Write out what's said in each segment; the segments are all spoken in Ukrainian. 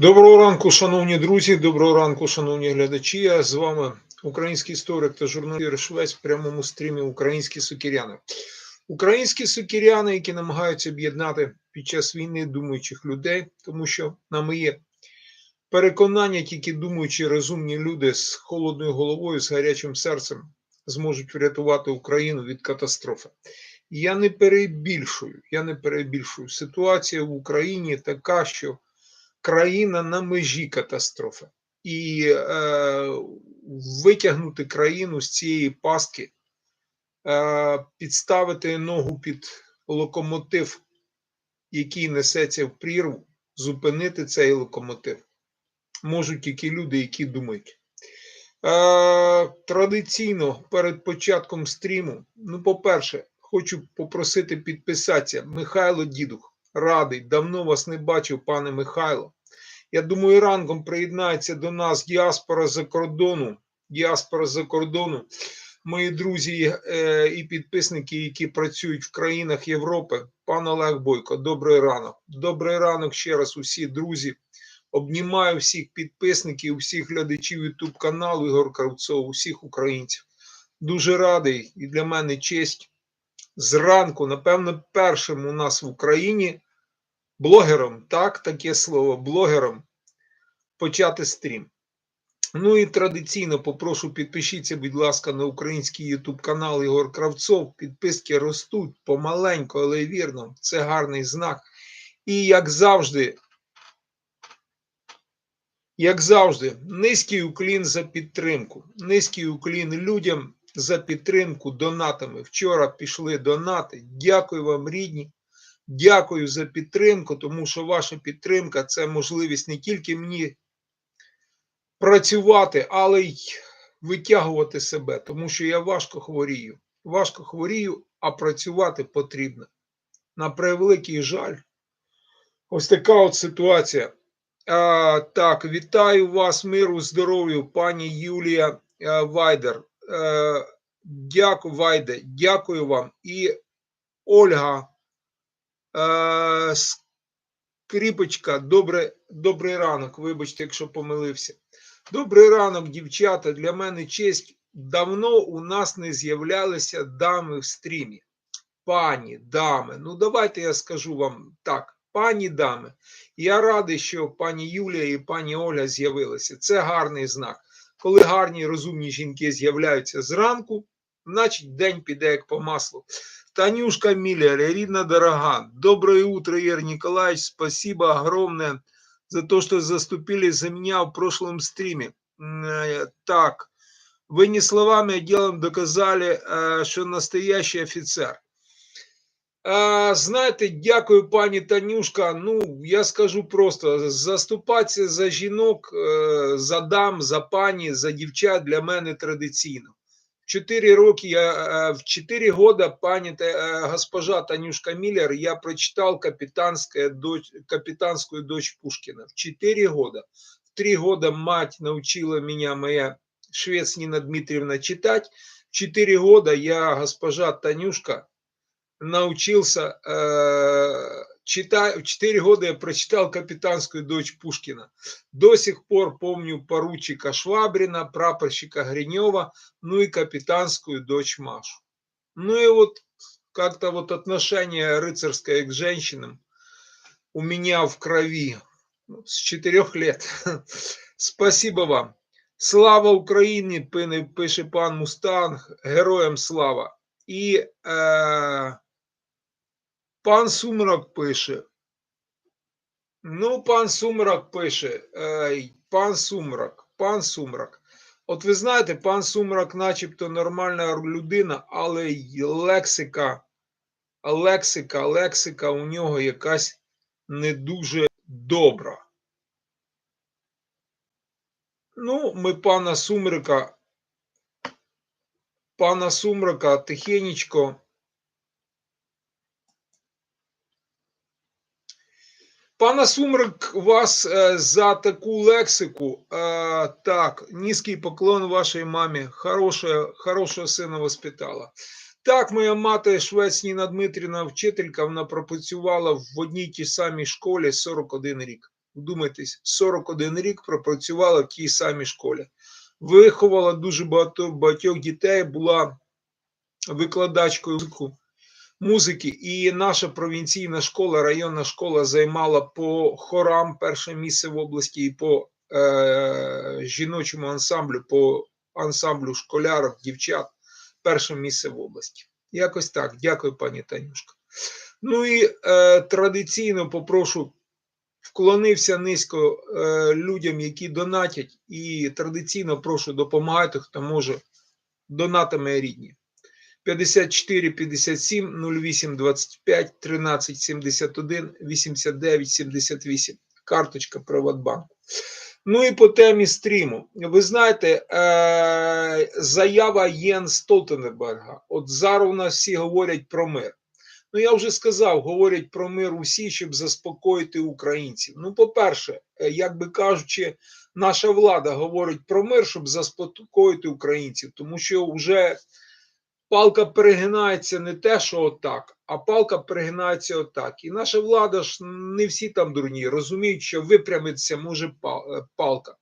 Доброго ранку, шановні друзі, доброго ранку, шановні глядачі. Я з вами український історик та журналіст Швець в прямому стрімі Українські сукіряни. Українські сукіряни, які намагаються об'єднати під час війни думаючих людей, тому що на моє переконання, тільки думаючі розумні люди з холодною головою, з гарячим серцем зможуть врятувати Україну від катастрофи. Я не перебільшую, я не перебільшую. Ситуація в Україні така, що країна на межі катастрофи. І е, витягнути країну з цієї пастки, е, підставити ногу під локомотив, який несеться в прірву, зупинити цей локомотив. Можуть тільки люди, які думають. Е, традиційно перед початком стріму, ну, по-перше, хочу попросити підписатися Михайло Дідух. Радий, давно вас не бачив, пане Михайло. Я думаю, ранком приєднається до нас діаспора за кордону. Діаспора за кордону. Мої друзі е, і підписники, які працюють в країнах Європи. Пан Олег Бойко, добрий ранок. Добрий ранок ще раз, усі друзі. Обнімаю всіх підписників, всіх глядачів YouTube каналу Ігор Кравцов, усіх українців. Дуже радий і для мене честь зранку, напевно, першим у нас в Україні блогером, так, таке слово, блогером почати стрім. Ну і традиційно попрошу підпишіться, будь ласка, на український YouTube канал Ігор Кравцов. Підписки ростуть помаленьку, але вірно, це гарний знак. І як завжди, як завжди, низький уклін за підтримку. Низький уклін людям за підтримку донатами. Вчора пішли донати. Дякую вам, рідні. Дякую за підтримку, тому що ваша підтримка це можливість не тільки мені працювати, але й витягувати себе, тому що я важко хворію. Важко хворію, а працювати потрібно. На превеликий жаль. Ось така от ситуація. А, Так, вітаю вас, миру, здоров'ю, пані Юлія а, Вайдер. А, дякую, Вайде, дякую вам. І Ольга. Е, Скріпочка, добре, добрий ранок. Вибачте, якщо помилився. Добрий ранок, дівчата. Для мене честь. Давно у нас не з'являлися дами в стрімі. Пані, дами. Ну, давайте я скажу вам так. Пані дами. Я радий, що пані Юлія і пані Оля з'явилися. Це гарний знак. Коли гарні розумні жінки з'являються зранку, значить день піде як по маслу. Танюшка Миллер, Ирина дорога, доброе утро, Игорь Николаевич, спасибо огромное за то, что заступили за меня в прошлом стриме. Так, вы не словами, а делом доказали, что настоящий офицер. Знаєте, дякую, пані Танюшка. Ну, я скажу просто: заступатися за жінок, за дам, за пані, за дівчат для мене традиційно. 4 роки, я, в 4 года, пани, госпожа Танюшка Миллер, я прочитал капитанская дочь, капитанскую дочь Пушкина. В 4 года. В 3 года мать научила меня, моя швец Нина Дмитриевна, читать. В 4 года я, госпожа Танюшка, научился э, читать. В 4 года я прочитал «Капитанскую дочь Пушкина». До сих пор помню поручика Швабрина, прапорщика Гринева, ну и «Капитанскую дочь Машу». Ну и вот как-то вот отношение рыцарское к женщинам у меня в крови с четырех лет. Спасибо вам. Слава Україні, пише пан Мустанг, героям слава. І е, Пан Сумрак пише. Ну, пан Сумрак пише. Пан Сумрак, пан Сумрак. От ви знаєте, пан Сумрак, начебто нормальна людина, але лексика, лексика, лексика у нього якась не дуже добра. Ну, ми пана Сумрика, пана Сумрака тихенечко. Пана Сумрак, вас е, за таку лексику. Е, так, низький поклон вашій мамі. Хороша, хорошого сина воспитала. Так, моя мати швець Ніна Дмитрівна, вчителька, вона пропрацювала в одній тій самій школі 41 рік. Вдумайтесь, 41 рік пропрацювала в тій самій школі. Виховала дуже багато багатьох дітей, була викладачкою музики, і наша провінційна школа, районна школа займала по хорам перше місце в області і по е, жіночому ансамблю, по ансамблю школярок, дівчат перше місце в області. Якось так. Дякую, пані Танюшка. Ну і е, традиційно попрошу вклонився низько е, людям, які донатять, і традиційно прошу допомагайте, хто може донатами рідні. 54 57 08 25 13 71 89 78. Карточка Приватбанку. Ну і по темі стріму. Ви знаєте, е, заява Єн Столтенберга. От зараз у нас всі говорять про мир. Ну, я вже сказав, говорять про мир усі, щоб заспокоїти українців. Ну, по-перше, е, як би кажучи, наша влада говорить про мир, щоб заспокоїти українців, тому що вже палка перегинається не те, що отак, а палка перегинається отак. І наша влада ж не всі там дурні, розуміють, що випрямитися може е, палка.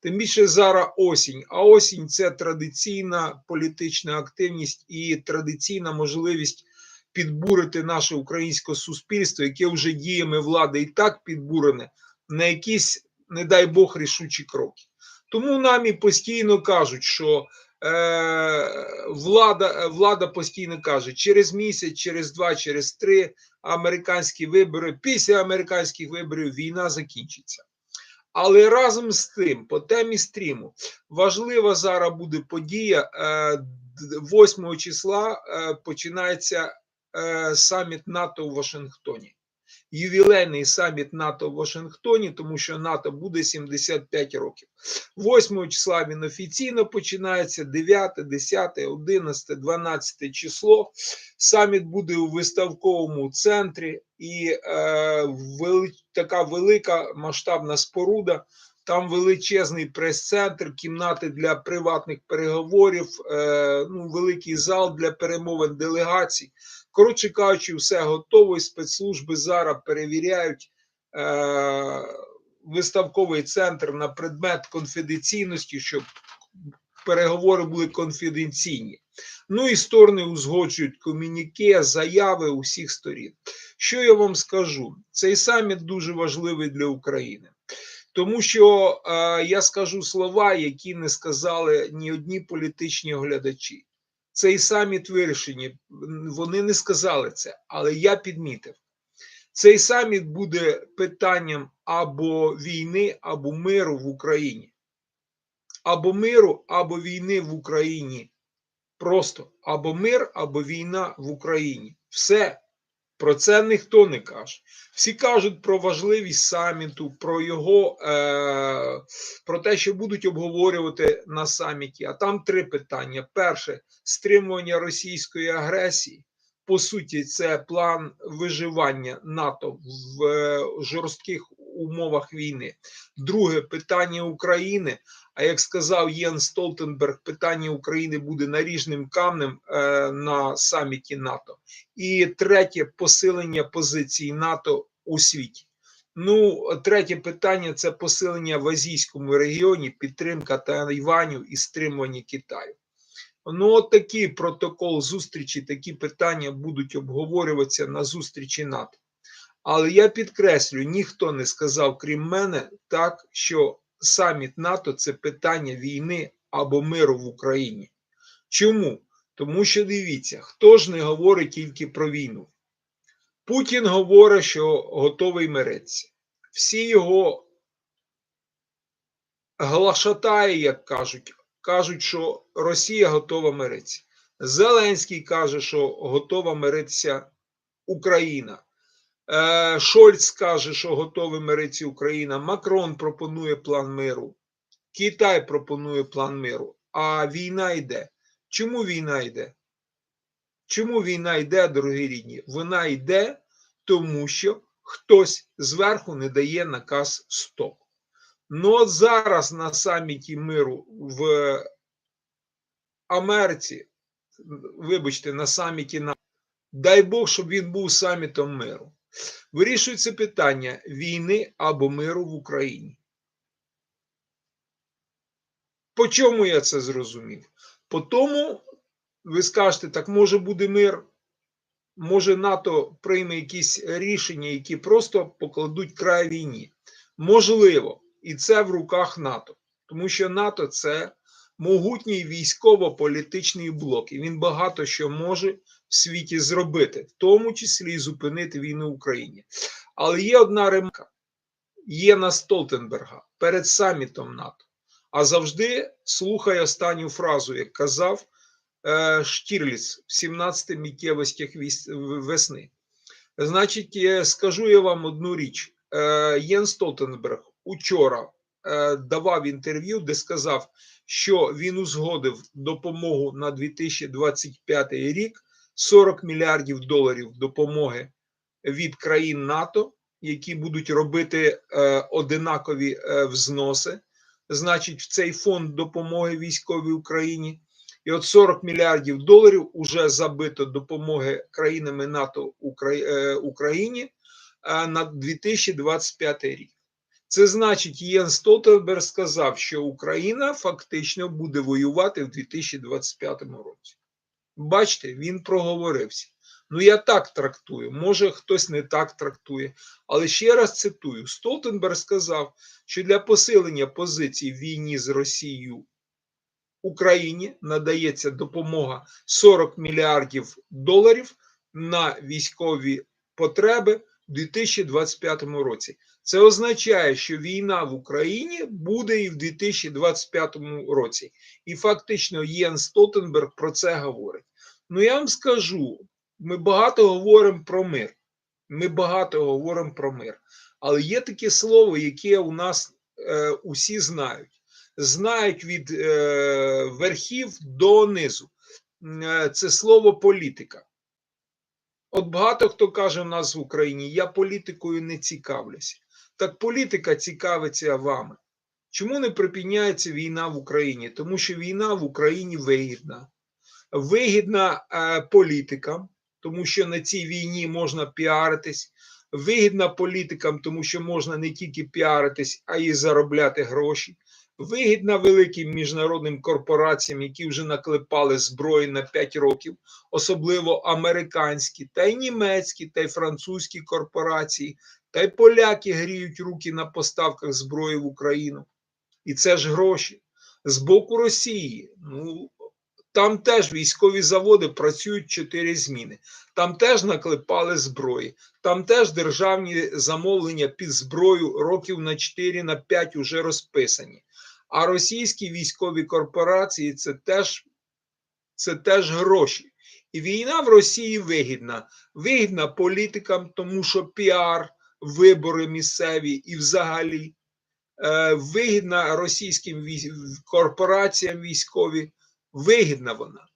Тим більше зараз осінь. А осінь це традиційна політична активність і традиційна можливість підбурити наше українське суспільство, яке вже діями влади і так підбурене, на якісь, не дай Бог, рішучі кроки. Тому нам і постійно кажуть, що влада, влада постійно каже, через місяць, через два, через три американські вибори, після американських виборів війна закінчиться. Але разом з тим, по темі стріму, важлива зараз буде подія. е, 8 числа е, починається е, саміт НАТО у Вашингтоні. Ювілейний саміт НАТО в Вашингтоні, тому що НАТО буде 75 років. 8 числа він офіційно починається, 9, 10, 11, 12 число. Саміт буде у виставковому центрі і е, вели, така велика масштабна споруда. Там величезний прес-центр, кімнати для приватних переговорів, е, ну, великий зал для перемовин делегацій. Коротше кажучи, все готово, і спецслужби зараз перевіряють е, виставковий центр на предмет конфіденційності, щоб переговори були конфіденційні. Ну і сторони узгоджують комюніке, заяви усіх сторін. Що я вам скажу? Цей саміт дуже важливий для України. Тому що е, я скажу слова, які не сказали ні одні політичні оглядачі. Цей саміт вирішені, вони не сказали це, але я підмітив. Цей саміт буде питанням або війни, або миру в Україні. Або миру, або війни в Україні. Просто або мир, або війна в Україні. Все. Про це ніхто не каже. Всі кажуть про важливість саміту, про його, е, про те, що будуть обговорювати на саміті. А там три питання: перше стримування російської агресії. По суті, це план виживання НАТО в е, жорстких умовах війни. Друге питання України. А як сказав Єн Столтенберг, питання України буде наріжним камнем е, на саміті НАТО. І третє посилення позицій НАТО у світі. Ну, третє питання це посилення в азійському регіоні, підтримка Тайваню і стримування Китаю. Ну, от такий протокол зустрічі, такі питання будуть обговорюватися на зустрічі НАТО. Але я підкреслю, ніхто не сказав, крім мене, так, що саміт НАТО це питання війни або миру в Україні. Чому? Тому що дивіться, хто ж не говорить тільки про війну. Путін говорить, що готовий миритися. Всі його глашатаї, як кажуть, кажуть, що Росія готова миритися. Зеленський каже, що готова миритися Україна. Е, Шольц каже, що готовий миритися Україна. Макрон пропонує план миру. Китай пропонує план миру. А війна йде. Чому війна йде? Чому війна йде, дорогі рідні? Вона йде, тому що хтось зверху не дає наказ стоп. Ну от зараз на саміті миру в Америці, вибачте, на саміті на дай Бог, щоб він був самітом миру. Вирішується питання війни або миру в Україні. По чому я це зрозумів? По тому ви скажете, так може буде мир, може НАТО прийме якісь рішення, які просто покладуть край війні. Можливо, і це в руках НАТО, тому що НАТО це могутній військово-політичний блок, і він багато що може світі зробити, в тому числі і зупинити війну в Україні. Але є одна ремка: Єна Столтенберга перед самітом НАТО. А завжди слухай останню фразу, як казав е, Штірліц в 17 миттєвостях віс- в- весни. Значить, е, скажу я вам одну річ. Е, Єн Столтенберг учора е, давав інтерв'ю, де сказав, що він узгодив допомогу на 2025 рік 40 мільярдів доларів допомоги від країн НАТО, які будуть робити е, одинакові е, взноси значить, в цей фонд допомоги військовій Україні. І от 40 мільярдів доларів уже забито допомоги країнами НАТО е, Україні на 2025 рік. Це значить, Єн Столтенберг сказав, що Україна фактично буде воювати в 2025 році. Бачите, він проговорився. Ну, я так трактую, може хтось не так трактує. Але ще раз цитую: Столтенберг сказав, що для посилення позицій в війні з Росією Україні надається допомога 40 мільярдів доларів на військові потреби в 2025 році. Це означає, що війна в Україні буде і в 2025 році. І фактично Єн Столтенберг про це говорить. Ну я вам скажу: ми багато говоримо про мир. Ми багато говоримо про мир. Але є таке слово, яке у нас е, усі знають. Знають від е, верхів до низу. Е, це слово політика. От багато хто каже в нас в Україні: я політикою не цікавлюся. Так політика цікавиться вами. Чому не припиняється війна в Україні? Тому що війна в Україні вигідна. Вигідна е, політикам, тому що на цій війні можна піаритись. Вигідна політикам, тому що можна не тільки піаритись, а й заробляти гроші. Вигідна великим міжнародним корпораціям, які вже наклепали зброї на 5 років, особливо американські, та й німецькі, та й французькі корпорації, та й поляки гріють руки на поставках зброї в Україну. І це ж гроші. З боку Росії, ну там теж військові заводи працюють чотири зміни. Там теж наклепали зброї, там теж державні замовлення під зброю років на 4 на 5 уже розписані. А російські військові корпорації це теж, це теж гроші. І війна в Росії вигідна. Вигідна політикам, тому що піар, вибори місцеві і взагалі е, вигідна російським корпораціям військові. Вигідна вона.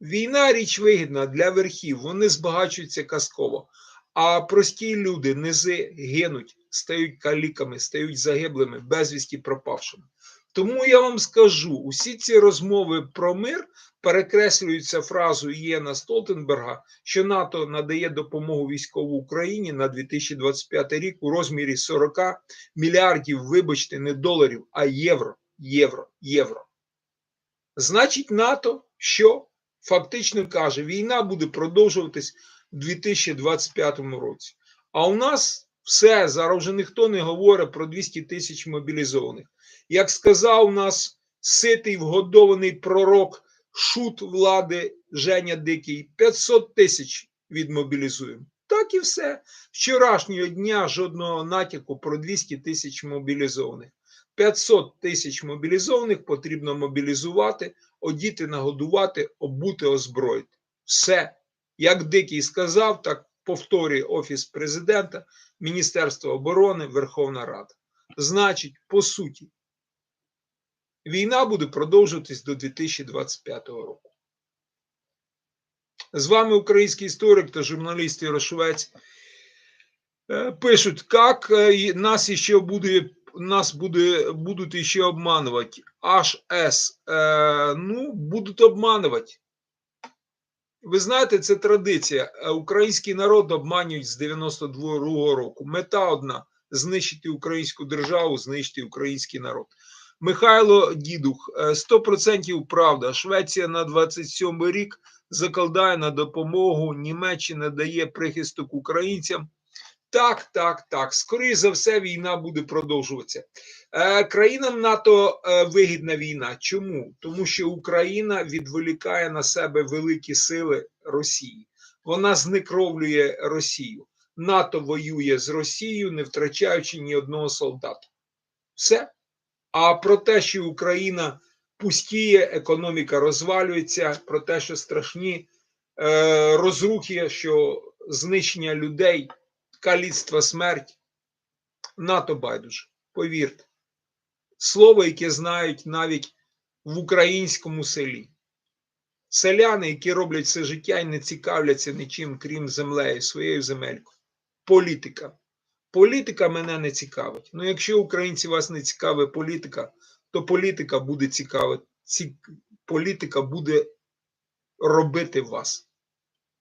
Війна річ вигідна для верхів, вони збагачуються казково. А прості люди, низи гинуть, стають каліками, стають загиблими, безвісті пропавшими. Тому я вам скажу: усі ці розмови про мир перекреслюються фразою Єна Столтенберга, що НАТО надає допомогу військову Україні на 2025 рік у розмірі 40 мільярдів, вибачте, не доларів, а євро, євро, євро. Значить, НАТО що фактично каже, війна буде продовжуватись у 2025 році. А у нас все зараз вже ніхто не говорить про 200 тисяч мобілізованих. Як сказав нас ситий вгодований пророк шут влади Женя Дикий, 500 тисяч відмобілізуємо. Так і все. Вчорашнього дня жодного натяку про 200 тисяч мобілізованих. 500 тисяч мобілізованих потрібно мобілізувати, одіти, нагодувати, обути, озброїти. Все. Як Дикий сказав, так повторює Офіс президента, Міністерство оборони, Верховна Рада. Значить, по суті, війна буде продовжуватись до 2025 року. З вами український історик та журналіст Ярошовець. Е, Пишуть, як е, нас ще буде нас буде, будут еще обманывать. HS. Э, ну, будут обманывать. Ви знаєте, це традиція. Е, Український народ обманюють з 92-го року. Мета одна знищити українську державу, знищити український народ. Михайло Дідух, е, 100% правда. Швеція на 27 рік закладає на допомогу. Німеччина дає прихисток українцям. Так, так, так. Скоріше за все, війна буде продовжуватися. Е, країнам НАТО е, вигідна війна. Чому? Тому що Україна відволікає на себе великі сили Росії. Вона знекровлює Росію. НАТО воює з Росією, не втрачаючи ні одного солдата. Все. А про те, що Україна пустіє, економіка розвалюється, про те, що страшні е, розрухи, що знищення людей, каліцтва, смерть, НАТО байдуже. Повірте. Слово, яке знають навіть в українському селі. Селяни, які роблять все життя і не цікавляться нічим, крім землею, своєю земелькою. Політика. Політика мене не цікавить. Ну, якщо українці вас не цікавить політика, то політика буде цікавить. Ці... Політика буде робити вас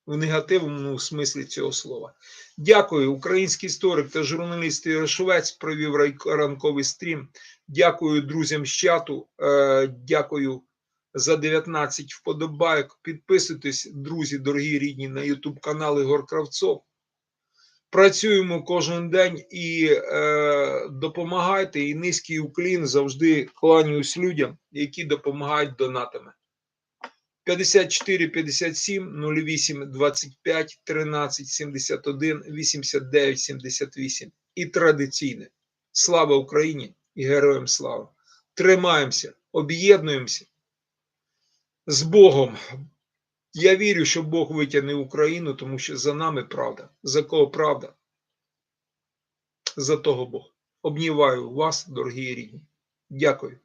в негативному смислі цього слова. Дякую, український історик та журналіст Ігор Швець провів ранковий стрім. Дякую друзям з чату. Е, Дякую за 19 вподобайок. Підписуйтесь, друзі, дорогі рідні, на YouTube канал Ігор Кравцов. Працюємо кожен день і е, допомагайте. І низький уклін завжди кланяюсь людям, які допомагають донатами. 54 57 08 25 13 71 89 78. І традиційне. Слава Україні і героям слава! Тримаємося, об'єднуємося з Богом. Я вірю, що Бог витягне Україну, тому що за нами правда. За кого правда? За того Бог. Обніваю вас, дорогі рідні. Дякую.